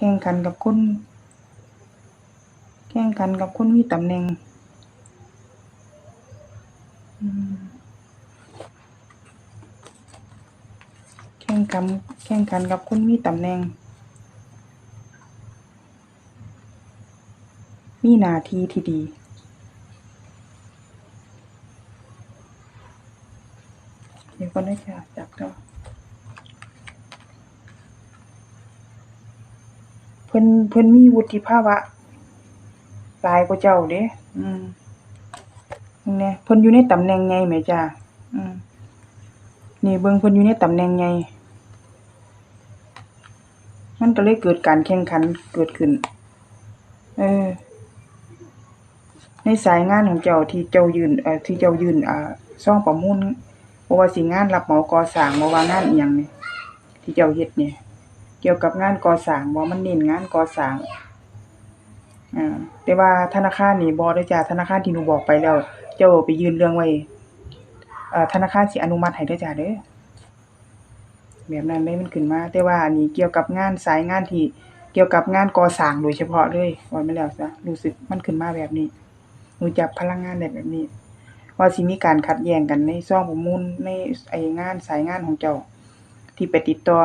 แข่งขันกับคนแข่งขันกับคนมีตำแหน่งแข่งขันแข่งขันกับคนมีตำแหน่ง มีหน้าที่ที่ดีเดี๋ยวก่อนเด้จ้ะจับต่อ พิ่นเพิ่นมีวุฒิภาวะหลายกว่าเจ้าเดะอืมเบิ่งแหน่เพิ่นอยู่ในตำแหน่งใหญ่แหมจ้าอืมนี่เบิ่งเพิ่นอยู่ในตำแหน่งใหญ่มันก็เลยเกิดการแข่งขันเกิดขึ้น เออ ในสายงานของเจ้าที่เจ้ายื่นเอ่อที่เจ้ายื่นอ่าซองประมูลบ่ว่าสิงานรับเหมาก่อสร้างบ่ว่างานอิหยังนี่ที่เจ้าเฮ็ดนี่ เกี่ยวกับงานก่อสร้างบ่มันเน้นงานก่อสร้างอาแต่ว่าธนาคารนี่บ่เด้อจ้าธนาคารที่หนูบอกไปแล้ว เจ้าไปยื่นเรื่องไว้เอ่อธนาคารสิอนุมัติให้เด้อจ้าเด้อแบบนั้นเลยมันขึ้นมา แต่ว่าอันนี้เกี่ยวกับงานสายงานที่เกี่ยวกับงานก่อสร้างโดยเฉพาะเลยว่าแม่แล้วซะรู้สึกมันขึ้นมาแบบนี้หนูจับพลังงานได้แบบนี้ ว่าสิมีการขัดแย้งกันในซ่องประมูลในไอ้งานสายงานของเจ้า ที่ไปติดต่อ